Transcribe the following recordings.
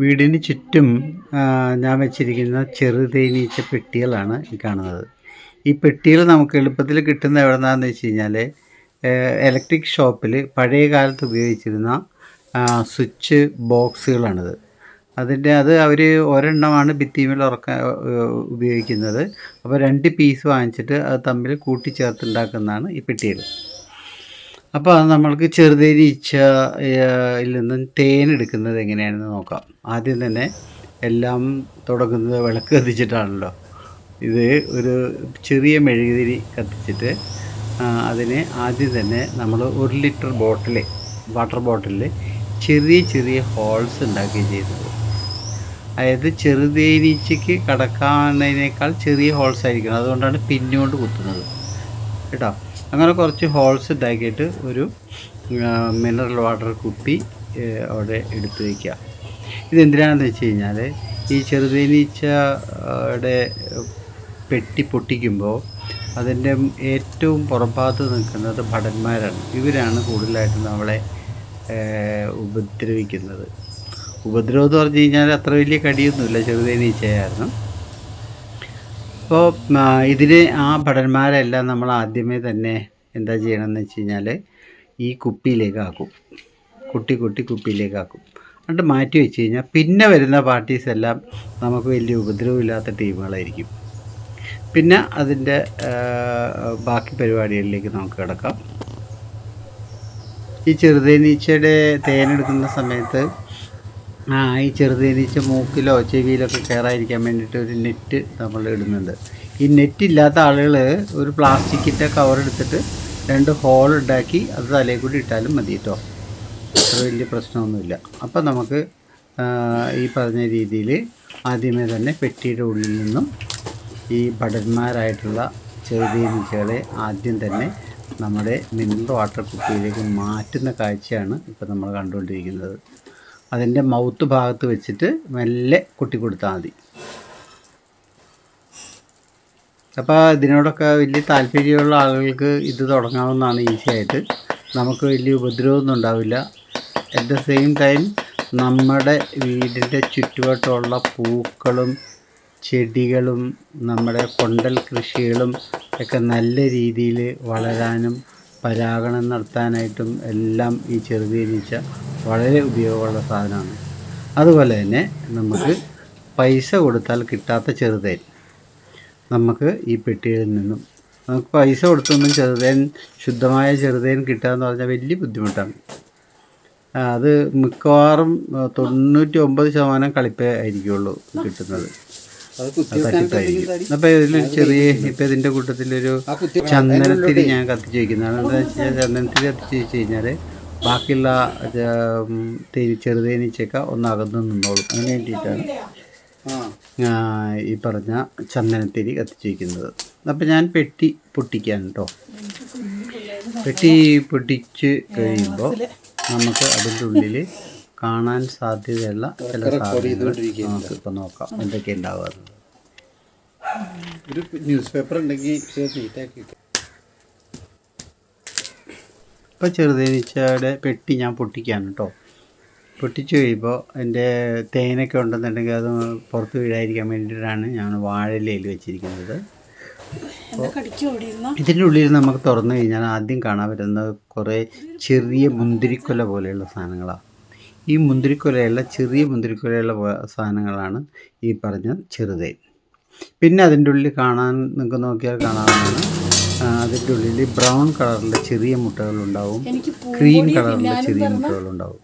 വീടിന് ചുറ്റും ഞാൻ വെച്ചിരിക്കുന്ന ചെറുതേനീച്ച പെട്ടികളാണ് ഈ കാണുന്നത്. ഈ പെട്ടികൾ നമുക്ക് എളുപ്പത്തിൽ കിട്ടുന്ന എവിടെന്നാന്ന് വെച്ച് കഴിഞ്ഞാൽ ഇലക്ട്രിക് ഷോപ്പിൽ പഴയ കാലത്ത് ഉപയോഗിച്ചിരുന്ന സ്വിച്ച് ബോക്സുകളാണിത് അതിന്റെ അത് അവർ ഒരെണ്ണമാണ് ഭിത്തിമേൽ ഉറക്കാൻ ഉപയോഗിക്കുന്നത്. അപ്പോൾ രണ്ട് പീസ് വാങ്ങിച്ചിട്ട് അത് തമ്മിൽ കൂട്ടിച്ചേർത്തുണ്ടാക്കുന്നതാണ് ഈ പെട്ടികൾ. അപ്പോൾ അത് നമ്മൾക്ക് ചെറുതേനീച്ചയിൽ നിന്നും തേൻ എടുക്കുന്നത് എങ്ങനെയാണെന്ന് നോക്കാം. ആദ്യം തന്നെ എല്ലാം തുടങ്ങുന്നത് വിളക്ക് കത്തിച്ചിട്ടാണല്ലോ. ഇത് ഒരു ചെറിയ മെഴുകുതിരി കത്തിച്ചിട്ട് അതിന് ആദ്യം തന്നെ നമ്മൾ ഒരു ലിറ്റർ ബോട്ടിൽ വാട്ടർ ബോട്ടിലിൽ ചെറിയ ചെറിയ ഹോൾസ് ഉണ്ടാക്കുകയും ചെയ്തത് അതായത് ചെറുതേനീച്ചയ്ക്ക് കടക്കാവുന്നതിനേക്കാൾ ചെറിയ ഹോൾസ് ആയിരിക്കണം. അതുകൊണ്ടാണ് പിന്നുകൊണ്ട് കുത്തുന്നത്. കേട്ടോ. അങ്ങനെ കുറച്ച് ഹോൾസ് ഇതാക്കിയിട്ട് ഒരു മിനറൽ വാട്ടർ കുപ്പി അവിടെ എടുത്തു വയ്ക്കുക ഇതെന്തിനാണെന്ന് വെച്ച് കഴിഞ്ഞാൽ ഈ ചെറുതേനീച്ചയുടെ പെട്ടി പൊട്ടിക്കുമ്പോൾ അതിന്റെ ഏറ്റവും പുറഭാഗത്ത് നിൽക്കുന്നത് ഭടന്മാരാണ്. ഇവരാണ് കൂടുതലായിട്ട് നമ്മളെ ഉപദ്രവിക്കുന്നത്. ഉപദ്രവം എന്ന് പറഞ്ഞു കഴിഞ്ഞാൽ അത്ര വലിയ കടിയൊന്നുമില്ല ചെറുതേനീച്ചയായിരുന്നു. അപ്പോൾ ഇതിന് ആ ഭടന്മാരെല്ലാം നമ്മൾ ആദ്യമേ തന്നെ എന്താ ചെയ്യണമെന്ന് വെച്ച് കഴിഞ്ഞാൽ ഈ കുപ്പിയിലേക്ക് ആക്കും. കുട്ടി കുട്ടി കുപ്പിയിലേക്ക് ആക്കും. എന്നിട്ട് മാറ്റി വെച്ച് കഴിഞ്ഞാൽ പിന്നെ വരുന്ന പാർട്ടീസ് എല്ലാം നമുക്ക് വലിയ ഉപദ്രവമില്ലാത്ത ടീമുകളായിരിക്കും. പിന്നെ അതിന്റെ ബാക്കി പരിപാടികളിലേക്ക് നമുക്ക് കിടക്കാം. ഈ ചെറുതേനീച്ചയുടെ തേനെടുക്കുന്ന സമയത്ത് ആ ഈ ചെറുതേനീച്ച മൂക്കിലോ ചെവിയിലൊക്കെ കയറാതിരിക്കാൻ വേണ്ടിയിട്ട് ഒരു നെറ്റ് നമ്മൾ ഇടുന്നുണ്ട്. ഈ നെറ്റ് ഇല്ലാത്ത ആളുകൾ ഒരു പ്ലാസ്റ്റിക്കിന്റെ കവർ എടുത്തിട്ട് രണ്ട് ഹോൾ ഉണ്ടാക്കി അത് തലയിൽ കൂടി ഇട്ടാലും മതി കേട്ടോ. അത്ര വലിയ പ്രശ്നമൊന്നുമില്ല. അപ്പം നമുക്ക് ഈ പറഞ്ഞ രീതിയിൽ ആദ്യമേ തന്നെ പെട്ടിയുടെ ഉള്ളിൽ നിന്നും ഈ ഭടന്മാരായിട്ടുള്ള ചെറുതേനീച്ചകളെ ആദ്യം തന്നെ നമ്മുടെ മിനറൽ വാട്ടർ കുപ്പിയിലേക്ക് മാറ്റുന്ന കാഴ്ചയാണ് ഇപ്പോൾ നമ്മൾ കണ്ടുകൊണ്ടിരിക്കുന്നത്. അതിന്റെ മൗത്ത് ഭാഗത്ത് വെച്ചിട്ട് മെല്ലെ കുട്ടി കൊടുത്താൽ മതി. അപ്പോൾ ഇതിനോടൊക്കെ വലിയ താല്പര്യമുള്ള ആളുകൾക്ക് ഇത് തുടങ്ങാവുന്നതാണ് ഈസി ആയിട്ട്. നമുക്ക് വലിയ ഉപദ്രവമൊന്നും ഉണ്ടാവില്ല. അറ്റ് ദ സെയിം ടൈം നമ്മുടെ വീടിന്റെ ചുറ്റുവട്ടമുള്ള പൂക്കളും ചെടികളും നമ്മുടെ കൊണ്ടൽ കൃഷികളും ഒക്കെ നല്ല രീതിയിൽ വളരാനും പരാഗണം നടത്താനായിട്ടും എല്ലാം ഈ ചെറുതീനീച്ച വളരെ ഉപയോഗമുള്ള സാധനമാണ്. അതുപോലെ തന്നെ നമുക്ക് പൈസ കൊടുത്താൽ കിട്ടാത്ത ചെറുതേൻ. നമുക്ക് ഈ പെട്ടിയിൽ നിന്നും നമുക്ക് പൈസ കൊടുത്തൊന്നും ചെറുതേൻ ശുദ്ധമായ ചെറുതേൻ കിട്ടുക എന്ന് പറഞ്ഞാൽ വലിയ ബുദ്ധിമുട്ടാണ്. അത് മിക്കവാറും തൊണ്ണൂറ്റി ഒമ്പത് ശതമാനം കളിപ്പേ ആയിരിക്കുള്ളൂ കിട്ടുന്നത്. അപ്പോൾ ഇതിലൊരു ചെറിയ ഇപ്പൊ ഇതിന്റെ കൂട്ടത്തിലൊരു ചന്ദനത്തിരി ഞാൻ കത്തിച്ച് വെക്കുന്നതാണ്. എന്താ വെച്ച് കഴിഞ്ഞാൽ ചന്ദനത്തിരി കത്തിച്ച് വെച്ച് കഴിഞ്ഞാൽ ബാക്കിയുള്ള തേനി ചെറുതേനീച്ചയൊക്കെ ഒന്ന് അകന്ന് നിന്നോളും. അതിന് വേണ്ടിയിട്ടാണ് ഈ പറഞ്ഞ ചന്ദനത്തിരി കത്തിച്ച് വയ്ക്കുന്നത് അപ്പം ഞാൻ പെട്ടി പൊട്ടിക്കാൻ കേട്ടോ പെട്ടി പൊട്ടിച്ച് കഴിയുമ്പോൾ നമുക്ക് അതിന്റെ ഉള്ളിൽ കാണാൻ സാധ്യതയുള്ള ചില സാധനങ്ങൾ നമുക്ക് ഇപ്പം നോക്കാം. എന്തൊക്കെ ഉണ്ടാവുക ഒരു ന്യൂസ് പേപ്പർ ഉണ്ടെങ്കിൽ നീറ്റാക്കി ഇപ്പോൾ ചെറുതേനീച്ചയുടെ പെട്ടി ഞാൻ പൊട്ടിക്കാൻ കേട്ടോ പൊട്ടിച്ചു കഴിയുമ്പോൾ എന്റെ തേനൊക്കെ ഉണ്ടെന്നുണ്ടെങ്കിൽ അത് പുറത്ത് വീഴായിരിക്കാൻ വേണ്ടിയിട്ടാണ് ഞാൻ വാഴയിലയിൽ വെച്ചിരിക്കുന്നത്. ഇതിന്റെ ഉള്ളിൽ നമുക്ക് തുറന്നു കഴിഞ്ഞാൽ ആദ്യം കാണാൻ പറ്റുന്ന കുറേ ചെറിയ മുന്തിരിക്കൊല പോലെയുള്ള സാധനങ്ങളാണ് ഈ മുന്തിരിക്കൊലയുള്ള ചെറിയ മുന്തിരിക്കൊലയുള്ള സാധനങ്ങളാണ് ഈ പറഞ്ഞ ചെറുതേൻ പിന്നെ അതിന്റെ ഉള്ളിൽ കാണാൻ നിങ്ങൾക്ക് നോക്കിയാൽ കാണാവുന്നതാണ്. അതിന്റെ ഉള്ളിൽ ബ്രൗൺ കളറിലെ ചെറിയ മുട്ടകളുണ്ടാവും. ക്രീം കളറിലെ ചെറിയ മുട്ടകളുണ്ടാവും.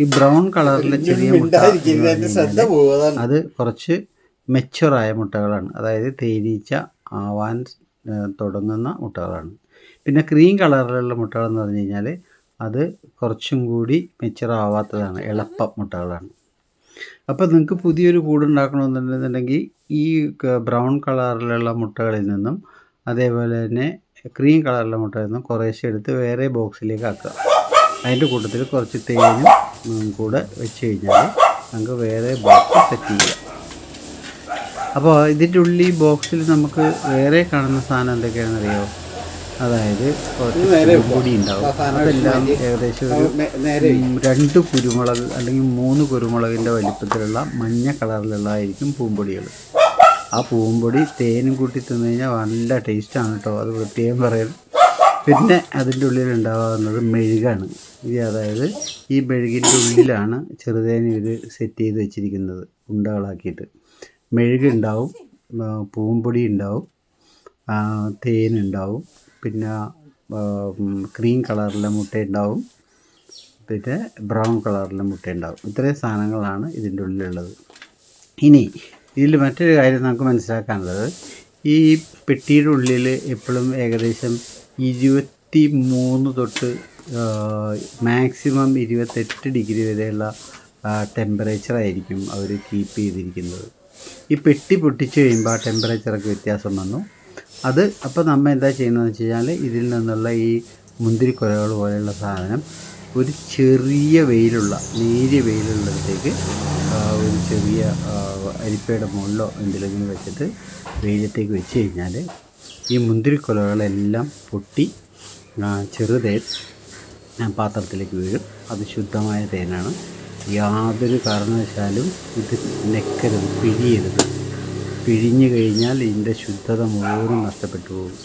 ഈ ബ്രൗൺ കളറിലെ ചെറിയ മുട്ട എന്ന് അത് കുറച്ച് മെച്ചുറായ മുട്ടകളാണ്. അതായത് തേനീച്ച ആവാൻ തുടങ്ങുന്ന മുട്ടകളാണ്. പിന്നെ ക്രീം കളറിലുള്ള മുട്ടകളെന്ന് പറഞ്ഞു കഴിഞ്ഞാൽ അത് കുറച്ചും കൂടി മെച്ചറാവാത്തതാണ് എളുപ്പ മുട്ടകളാണ്. അപ്പോൾ നിങ്ങൾക്ക് പുതിയൊരു കൂടുണ്ടാക്കണമെന്നുണ്ടെന്നുണ്ടെങ്കിൽ ഈ ബ്രൗൺ കളറിലുള്ള മുട്ടകളിൽ നിന്നും അതേപോലെ തന്നെ ക്രീം കളറിലുള്ള മുട്ടകളിൽ നിന്നും കുറേശ്ശെ എടുത്ത് വേറെ ബോക്സിലേക്ക് ആക്കുക. അതിന്റെ കൂട്ടത്തിൽ കുറച്ച് തേനും കൂടെ വെച്ച് കഴിഞ്ഞാൽ നമുക്ക് വേറെ ബോക്സ് സെറ്റ് ചെയ്യാം. അപ്പോൾ ഇതിന്റെ ഉള്ളിൽ ബോക്സിൽ നമുക്ക് വേറെ കാണുന്ന സാധനം എന്തൊക്കെയാണെന്ന് അറിയാമോ അതായത് കുറച്ച് പൊടി ഉണ്ടാവും. അതെല്ലാം ഏകദേശം ഒരു രണ്ട് കുരുമുളക് അല്ലെങ്കിൽ മൂന്ന് കുരുമുളകിന്റെ വലിപ്പത്തിലുള്ള മഞ്ഞ കളറിലുള്ളതായിരിക്കും പൂമ്പൊടികൾ. ആ പൂമ്പൊടി തേനും കൂട്ടി തിന്നു കഴിഞ്ഞാൽ നല്ല ടേസ്റ്റാണ് കേട്ടോ അത് പ്രത്യേകം പറയുന്നത് പിന്നെ അതിന്റെ ഉള്ളിൽ ഉണ്ടാകുന്നത് മെഴുകാണ്. ഇത് അതായത് ഈ മെഴുകിന്റെ ഉള്ളിലാണ് ചെറുതേന ഇത് സെറ്റ് ചെയ്ത് വെച്ചിരിക്കുന്നത് ഉണ്ടകളാക്കിയിട്ട്. മെഴുകുണ്ടാവും പൂമ്പൊടി ഉണ്ടാവും തേനുണ്ടാവും പിന്നെ ക്രീം കളറിലെ മുട്ട ഉണ്ടാവും പിന്നെ ബ്രൗൺ കളറിലെ മുട്ട ഉണ്ടാവും ഇത്രയും സാധനങ്ങളാണ് ഇതിന്റെ ഉള്ളിലുള്ളത്. ഇനി ഇതിൽ മറ്റൊരു കാര്യം നമുക്ക് മനസ്സിലാക്കാനുള്ളത്. ഈ പെട്ടിയുടെ ഉള്ളിൽ എപ്പോഴും ഏകദേശം ഇരുപത്തി മൂന്ന് തൊട്ട് മാക്സിമം ഇരുപത്തെട്ട് ഡിഗ്രി വരെയുള്ള ടെമ്പറേച്ചറായിരിക്കും അവർ കീപ്പ് ചെയ്തിരിക്കുന്നത്. ഈ പെട്ടി പൊട്ടിച്ച് കഴിയുമ്പോൾ ആ ടെമ്പറേച്ചറൊക്കെ വ്യത്യാസം വന്നു. അത് അപ്പോൾ നമ്മൾ എന്താ ചെയ്യുന്നതെന്ന് വെച്ച് കഴിഞ്ഞാൽ ഇതിൽ നിന്നുള്ള ഈ മുന്തിരിക്കൊലകൾ പോലെയുള്ള സാധനം ഒരു ചെറിയ വെയിലുള്ള നേരിയ വെയിലുള്ളിടത്തേക്ക് ഒരു ചെറിയ അരിപ്പയുടെ മുകളിലോ എന്തിലെങ്കിലും വെച്ചിട്ട് വെയിലത്തേക്ക് വെച്ച് കഴിഞ്ഞാൽ ഈ മുന്തിരിക്കൊലകളെല്ലാം പൊട്ടി ചെറുതേൻ പാത്രത്തിലേക്ക് വീഴും. അത് ശുദ്ധമായ തേനാണ്. യാതൊരു കാരണവശാലും ഇത് നെക്കരുത് പിഴിയരുത്. പിഴിഞ്ഞു കഴിഞ്ഞാൽ ഇതിന്റെ ശുദ്ധത മുഴുവനും നഷ്ടപ്പെട്ടു പോകും.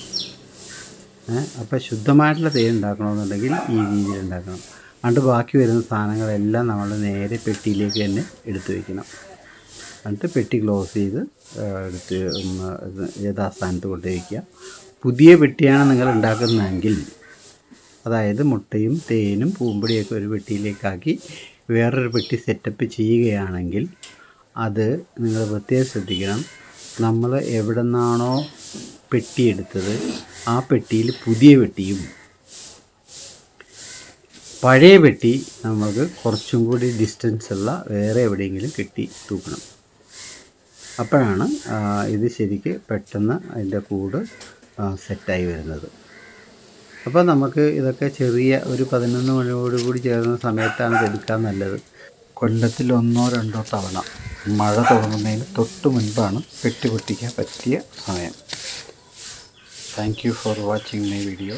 അപ്പോൾ ശുദ്ധമായിട്ടുള്ള തേൻ ഉണ്ടാക്കണമെന്നുണ്ടെങ്കിൽ ഈ രീതിയിൽ ഉണ്ടാക്കണം. എന്നിട്ട് ബാക്കി വരുന്ന സാധനങ്ങളെല്ലാം നമ്മൾ നേരെ പെട്ടിയിലേക്ക് തന്നെ എടുത്തു വയ്ക്കണം എന്നിട്ട് പെട്ടി ക്ലോസ് ചെയ്ത് എടുത്ത് യഥാസ്ഥാനത്ത് കൊണ്ടുവയ്ക്കുക വയ്ക്കുക പുതിയ പെട്ടിയാണ് നിങ്ങൾ ഉണ്ടാക്കുന്നതെങ്കിൽ അതായത് മുട്ടയും തേനും പൂമ്പടിയൊക്കെ ഒരു പെട്ടിയിലേക്കാക്കി വേറൊരു പെട്ടി സെറ്റപ്പ് ചെയ്യുകയാണെങ്കിൽ അത് നിങ്ങൾ പ്രത്യേകം ശ്രദ്ധിക്കണം. നമ്മൾ എവിടെ നിന്നാണോ പെട്ടിയെടുത്തത് ആ പെട്ടിയിൽ പുതിയ പെട്ടിയും പഴയ പെട്ടി നമുക്ക് കുറച്ചും കൂടി ഡിസ്റ്റൻസ് ഉള്ള വേറെ എവിടെയെങ്കിലും കെട്ടി തൂക്കണം. അപ്പോഴാണ് ഇത് ശരിക്ക് പെട്ടെന്ന് അതിന്റെ കൂട് സെറ്റായി വരുന്നത്. അപ്പോൾ നമുക്ക് ഇതൊക്കെ ചെറിയ ഒരു പതിനൊന്ന് മണിയോടുകൂടി ചേർന്ന സമയത്താണ് എടുക്കാൻ നല്ലത്. കൊല്ലത്തിൽ ഒന്നോ രണ്ടോ തവണ മഴ തുടങ്ങുന്നതിന് തൊട്ട് മുൻപാണ് പെട്ടി പൊട്ടിക്കാൻ പറ്റിയ സമയം. Thank you for watching my video